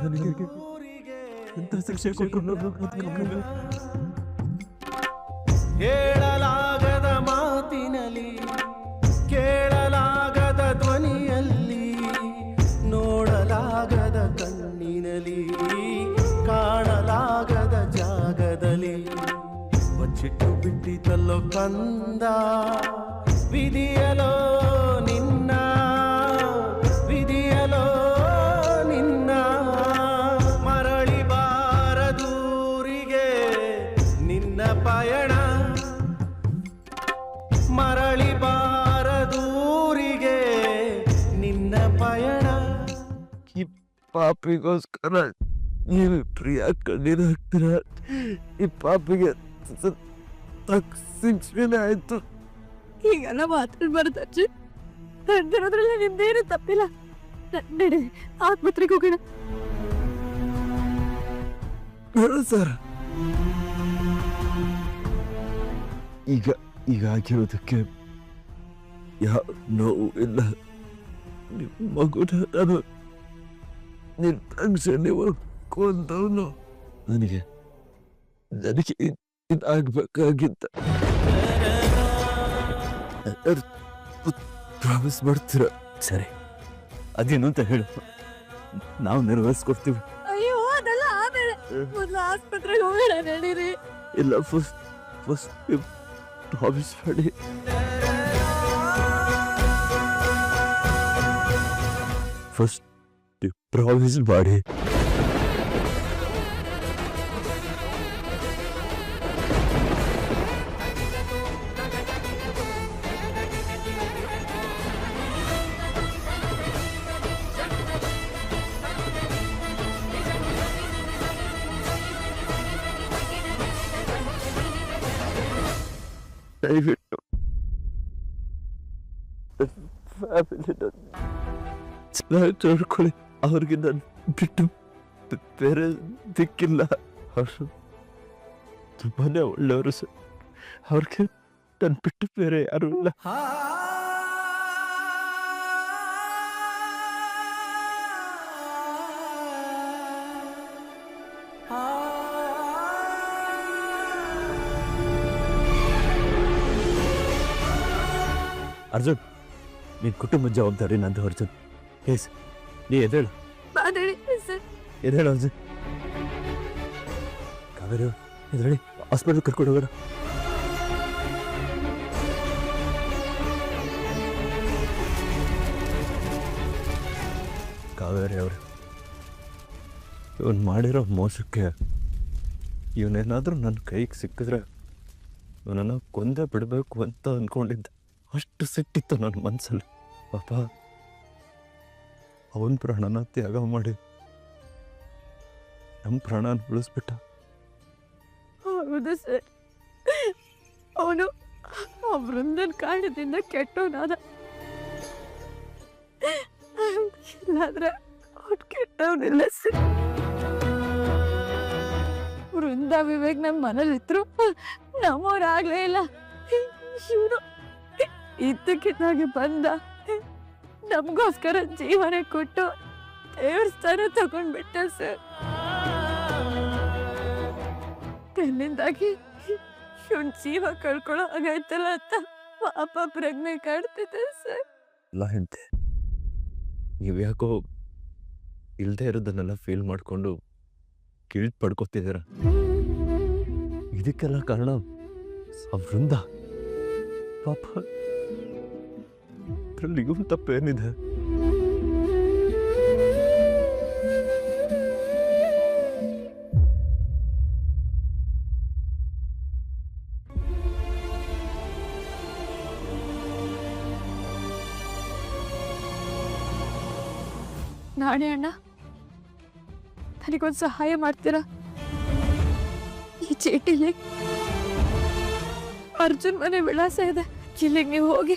ಕೊಟ್ಟರು? ಹೇಳಲಾಗದ ಮಾತಿನಲ್ಲಿ ಕೇಳಲಾಗದ ಧ್ವನಿಯಲ್ಲಿ ನೋಡಲಾಗದ ಕಣ್ಣಿನಲ್ಲಿ ಕಾಣಲಾಗದ ಜಾಗದಲ್ಲಿ ಬಚ್ಚಿಟ್ಟು ಬಿಟ್ಟಿತಲ್ಲೋ ಕಂದ ವಿಧಿಯಲೋ ಪಾಪಿಗೋಸ್ಕರ ನೀವು ಪ್ರಿಯ ಕಣ್ಣೀರು ಹಾಕ್ತೀರ ಈ ಪಾಪಿಗೆ ಆಯ್ತು ತಕ್ಕ ಶಿಕ್ಷೆನೇ ಆಯ್ತು. ಹೀಗೆಲ್ಲ ಮಾತಾಡ್ಬಾರ್ದು ಅಜ್ಜಿ. ನಡೆದಿರೋದ್ರಲ್ಲಿ ನಿಮ್ದೇನು ತಪ್ಪಿಲ್ಲ. ನಡೆ ನಡಿ ಆಸ್ಪತ್ರೆಗೆ ಹೋಗೋಣ. ಬೇಡ ಸರ್. ಈಗ ಈಗ ಆಗಿರೋದಕ್ಕೆ ಯಾವ ನೋವು ಇಲ್ಲ. ನಿಮ್ಮ ಮಗುನ ನಾನು ನಿರ್ದಾಕ್ಷ ನೀವು ಕೊಂದವನು. ನನಗೆ ನನಗೆ ಇದ್- ಇದಾಗ್ಬೇಕಾಗಿತ್ತ ಪ್ರಾಮಿಸ್ ಮಾಡ್ತೀರ? ಸರಿ ಅದೇನು ಅಂತ ಹೇಳು. ನಾವು ನೆರವೇರಿಸ್ಕೊಡ್ತೀವಿ. ಅಯ್ಯೋ ಅದೆಲ್ಲ ಆಮೇಲೆ ಮೊದ್ಲು ಆಸ್ಪತ್ರೆಗೆ ಹೋಗೋಣ ಹೇಳಿರಿ ಇಲ್ಲ ಫಸ್ಟ್ ಫಸ್ಟ್ ಪ್ರಾಮಿಸ್ ಮಾಡಿ. First Promise buddy. David. Fabulous. It's not. ಅವ್ರಿಗೆ ನಾನು ಬಿಟ್ಟು ಬೇರೆ ದಿಕ್ಕಿಲ್ಲ. ಅವರು ತುಂಬಾನೇ ಒಳ್ಳೆಯವರು ಸರ್. ಅವ್ರಿಗೆ ನಾನು ಬಿಟ್ಟು ಬೇರೆ ಯಾರು ಇಲ್ಲ. ಅರ್ಜುನ್ ನಿನ್ನ ಕುಟುಂಬದ ಜವಾಬ್ದಾರಿ ನಂದು ಅರ್ಜುನ್. ಎಸ್ ನೀ ಎದೇಳು ಮಾತಾಡಿ ಸರ್ ಎದೇಳು ಅರ್ಜುನ್ ಕಾವೇರಿ ಎದ್ದೇಳಿ ಹಾಸ್ಪಿಟಲ್ ಕರ್ಕೊಂಡು ಹೋಗೋಣ. ಕಾವೇರಿ ಅವರು ಇವನ್ ಮಾಡಿರೋ ಮೋಸಕ್ಕೆ ಇವನೇನಾದರೂ ನನ್ನ ಕೈಗೆ ಸಿಕ್ಕಿದ್ರೆ ಇವನನ್ನ ಕೊಂದೇ ಬಿಡಬೇಕು ಅಂತ ಅಂದ್ಕೊಂಡಿದ್ದೆ ಅಷ್ಟು ಸಿಟ್ಟಿತ್ತು ನನ್ನ ಮನಸ್ಸಲ್ಲಿ ಪಾಪ ಅವನ ಪ್ರಾಣನ ತ್ಯಾಗ ಮಾಡಿ. ನಮ್ಮ ಪ್ರಾಣನ ಉಳಿಸ್ಬಿಟ್ಟ. ಹೌದು ಸರ್. ಅವನು ಆ ವೃಂದನ್ ಕಾರಣದಿಂದ ಕೆಟ್ಟವನಾದ. ಇಲ್ಲಾದ್ರೆ ಅವನು ಕೆಟ್ಟವನಿಲ್ಲ ಸರ್. ವೃಂದ ವಿವೇಕ್ ನಮ್ಮ ಇದ್ರು ನಮ್ಮವ್ರಾಗ್ಲೇ ಇಲ್ಲ. ಇವನು ಇದ್ದಕ್ಕಿದ್ದಾಗೆ ಬಂದ. ನಮಗೋಸ್ಕರ ಜೀವನ ಕೊಟ್ಟು ದೇವ್ರ ಸ್ಥಾನ ತಗೊಂಡ್ಬಿಟ್ಟ ಸರ್. ತನ್ನಿಂದಾಗಿ ಇವನ್ ಜೀವ ಕಳ್ಕೊಳ್ಳೋ ಹಾಗಾಯ್ತಲ್ಲ ಅಂತ ಪಾಪ ಪ್ರಜ್ಞೆ ಕಾಡ್ತಿದ್ದೆ ಸರ್. ಇಲ್ಲ ಹೆಂಡತಿ, ನೀವು ಯಾಕೋ ಇಲ್ಲದೆ ಇರೋದನ್ನೆಲ್ಲ ಫೀಲ್ ಮಾಡಿಕೊಂಡು ಗಿಲ್ಟ್ ಪಡ್ಕೋತಿದ್ದೀರ? ಇದಕ್ಕೆಲ್ಲ ಕಾರಣ ಆ ವೃಂದ ಪಾಪ ಅದ್ರಲ್ಲಿ ತಪ್ಪೇನಿದೆ. ನಾಣೆ ಅಣ್ಣ, ನನಗೊಂದು ಸಹಾಯ ಮಾಡ್ತೀರಾ? ಈ ಚೀಟಿಲಿ ಅರ್ಜುನ್ ಮನೆ ವಿಳಾಸ ಇದೆ. ಇಲ್ಲಿಗೆ ನೀವು ಹೋಗಿ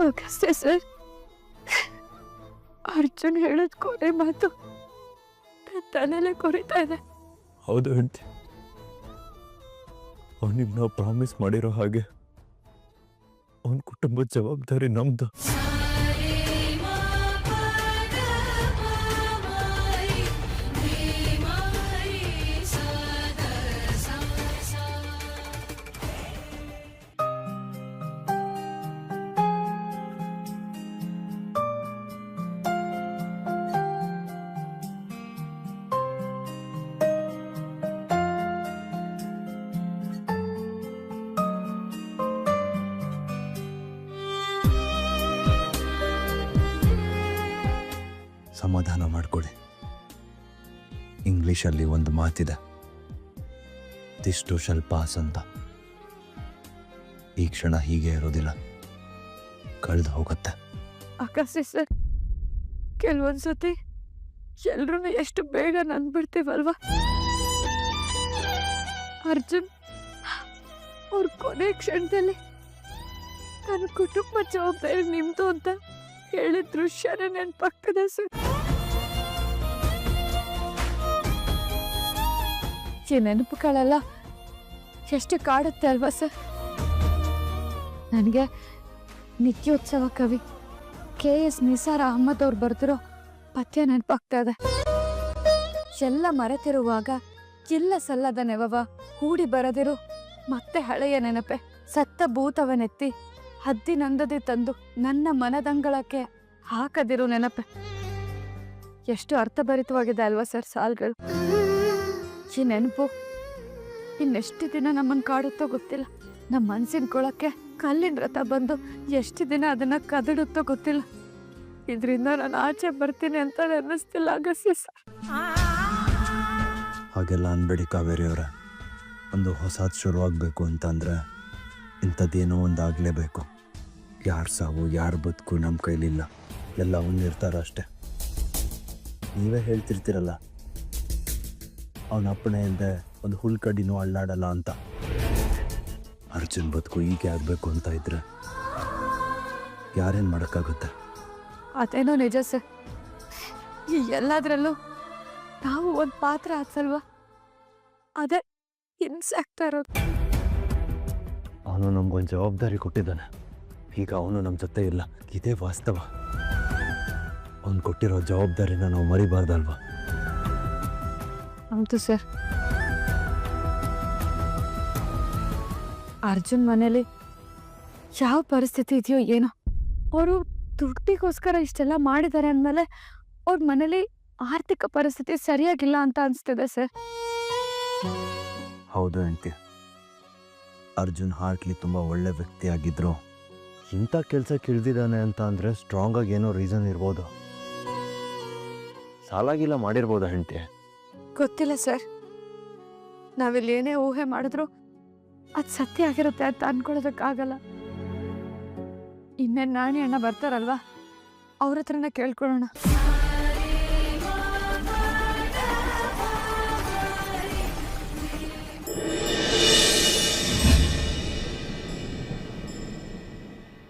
ಅಗಸ್ತ್ಯ ಸರ್. ಅರ್ಜುನ್ ಹೇಳಿದ ಕೊನೆ ಮಾತು. ನನ್ ತಲೆಲೆ ಕೊರಿತಾ ಇದೆ. ಹೌದು ಹೆಂಡತಿ. ಅವನಿಗೆ ನಾವು ಪ್ರಾಮಿಸ್ ಮಾಡಿರೋ ಹಾಗೆ ಅವನ ಕುಟುಂಬದ ಜವಾಬ್ದಾರಿ ನಮ್ದು. ಸಮಾಧಾನ ಮಾಡಿಕೊಳ್ಳಿ ಇಂಗ್ಲೀಷಲ್ಲಿ ಒಂದು ಮಾತಿದೆ. ತಿಷ್ಟು ಸ್ವಲ್ಪ ಅಂತ ಈ ಕ್ಷಣ ಹೀಗೆ ಇರೋದಿಲ್ಲ ಕಳೆದು ಹೋಗುತ್ತೆ. ಆಕಾಶ ಸರ್ ಕೆಲವೊಂದ್ಸತಿ ಎಲ್ರೂ ಎಷ್ಟು ಬೇಗ ನಂದ್ಬಿಡ್ತೀವಲ್ವಾ ಅರ್ಜುನ್, ಅವ್ರ ಕೊನೆ ಕ್ಷಣದಲ್ಲಿ ನನ್ನ ಕುಟುಂಬ ಜವಾಬ್ದಾರಿ ನಿಮ್ದು ಅಂತ ಹೇಳಿದ ದೃಶ್ಯನೇ ನನ್ನ ಪಕ್ಕದ ಸರ್. ಈ ನೆನಪುಗಳೆಲ್ಲ ಎಷ್ಟು ಕಾಡುತ್ತೆ ಅಲ್ವಾ ಸರ್? ನನಗೆ ನಿತ್ಯೋತ್ಸವ ಕವಿ ಕೆ ಎಸ್ ನಿಸಾರ್ ಅಹಮದ್ ಅವ್ರು ಬರೆದಿರೋ ಪಥ್ಯ ನೆನಪಾಗ್ತಾ ಇದೆ. ಎಲ್ಲ ಮರೆತಿರುವಾಗ ಎಲ್ಲ ಸಲ್ಲದ ನೆವವ ಹೂಡಿ ಬರದಿರು ಮತ್ತೆ ಹಳೆಯ ನೆನಪೆ. ಸತ್ತ ಭೂತವನೆತ್ತಿ ಹದ್ದಿನಂದದೆ ತಂದು ನನ್ನ ಮನದಂಗಳಕ್ಕೆ ಹಾಕದಿರು ನೆನಪೆ. ಎಷ್ಟು ಅರ್ಥಭರಿತವಾಗಿದೆ ಅಲ್ವಾ ಸರ್ ಸಾಲ್ಗಳು? ಈ ನೆನಪು. ಇನ್ನೆಷ್ಟು ದಿನ ನಮ್ಮನ್ನು ಕಾಡುತ್ತೋ ಗೊತ್ತಿಲ್ಲ. ನಮ್ಮ ಮನ್ಸಿನ ಕೊಳಕ್ಕೆ ಕಲ್ಲಿನ ರಥ ಬಂದು ಎಷ್ಟು ದಿನ ಅದನ್ನ ಕದಡುತ್ತೋ ಗೊತ್ತಿಲ್ಲ. ಇದರಿಂದ ನಾನು ಆಚೆ ಬರ್ತೀನಿ ಅಂತ ಅನ್ನಿಸ್ತಿಲ್ಲ ಅಗಸ್ಯ ಸರ್. ಹಾಗೆಲ್ಲ ಅನ್ಬೇಡಿ ಕಾವೇರಿ ಅವರ. ಒಂದು ಹೊಸದು ಶುರುವಾಗಬೇಕು ಅಂತಂದರೆ ಇಂಥದ್ದೇನೋ ಒಂದು ಆಗಲೇಬೇಕು. ಯಾರು ಸಾವು, ಯಾರು ಬದುಕು ನಮ್ಮ ಕೈಲಿಲ್ಲ. ಎಲ್ಲ ಒಂದಿರ್ತಾರ ಅಷ್ಟೇ. ನೀವೇ ಹೇಳ್ತಿರ್ತೀರಲ್ಲ. ಅವನ ಅಪ್ಪಣೆ ಇಲ್ಲದೆ ಒಂದು ಹುಲ್ಕಡಿನೂ ಅಳ್ಳಾಡಲ್ಲ ಅಂತ. ಅರ್ಜುನ್ ಬದುಕು ಹೀಗೆ ಆಗಬೇಕು ಅಂತ ಇದ್ರೆ ಯಾರೇನು ಮಾಡೋಕ್ಕಾಗುತ್ತೆ? ಅದೇನೋ ನಿಜ ಸರ್. ಈ ಎಲ್ಲದರಲ್ಲೂ ನಾವು ಒಂದು ಪಾತ್ರ ಹಾಕ್ಸಲ್ವಾ ಅದೇ ಇರೋದು ಅವನು ನಮ್ಗೊಂದು ಜವಾಬ್ದಾರಿ ಕೊಟ್ಟಿದ್ದಾನೆ. ಈಗ ಅವನು ನಮ್ಮ ಜೊತೆ ಇಲ್ಲ. ಇದೇ ವಾಸ್ತವ. ಅವನು ಕೊಟ್ಟಿರೋ ಜವಾಬ್ದಾರಿನ ನಾವು ಮರಿಬಾರ್ದಲ್ವಾ? ಹೌದು ಸರ್ ಅರ್ಜುನ್ ಮನೇಲಿ ಯಾವ ಪರಿಸ್ಥಿತಿ ಇದೆಯೋ ಏನೋ. ಅವರು ದುಡ್ಡಿಗೋಸ್ಕರ ಇಷ್ಟೆಲ್ಲ ಮಾಡಿದ್ದಾರೆ ಅಂದಮೇಲೆ ಅವ್ರ ಮನೇಲಿ ಆರ್ಥಿಕ ಪರಿಸ್ಥಿತಿ ಸರಿಯಾಗಿಲ್ಲ ಅಂತ ಅನಿಸ್ತಿದೆ ಸರ್. ಹೌದು ಹೆಂಡ್ತಿ ಅರ್ಜುನ್ ಹಾರ್ಟ್ಲಿ ತುಂಬ ಒಳ್ಳೆ ವ್ಯಕ್ತಿ ಆಗಿದ್ರು. ಇಂಥ ಕೆಲಸ ಕಿಳ್ದಿದ್ದಾನೆ ಅಂತ ಅಂದರೆ ಸ್ಟ್ರಾಂಗಾಗಿ ಏನೋ ರೀಸನ್ ಇರ್ಬೋದು. ಸಾಲಾಗಿಲ್ಲ ಮಾಡಿರ್ಬೋದು ಹೆಂಡತಿ ಗೊತ್ತಿಲ್ಲ ಸರ್. ನಾವಿಲ್ಲಿ ಏನೇ ಊಹೆ ಮಾಡಿದ್ರು ಅದು ಸತ್ಯ ಆಗಿರುತ್ತೆ ಅಂತ ಅನ್ಕೊಳ್ಳೋದಕ್ಕಾಗಲ್ಲ. ಇನ್ನೇನು ನಾಣಿ ಅಣ್ಣ ಬರ್ತಾರಲ್ವಾ? ಅವ್ರ ಹತ್ರನೇ ಕೇಳ್ಕೊಳ್ಳೋಣ.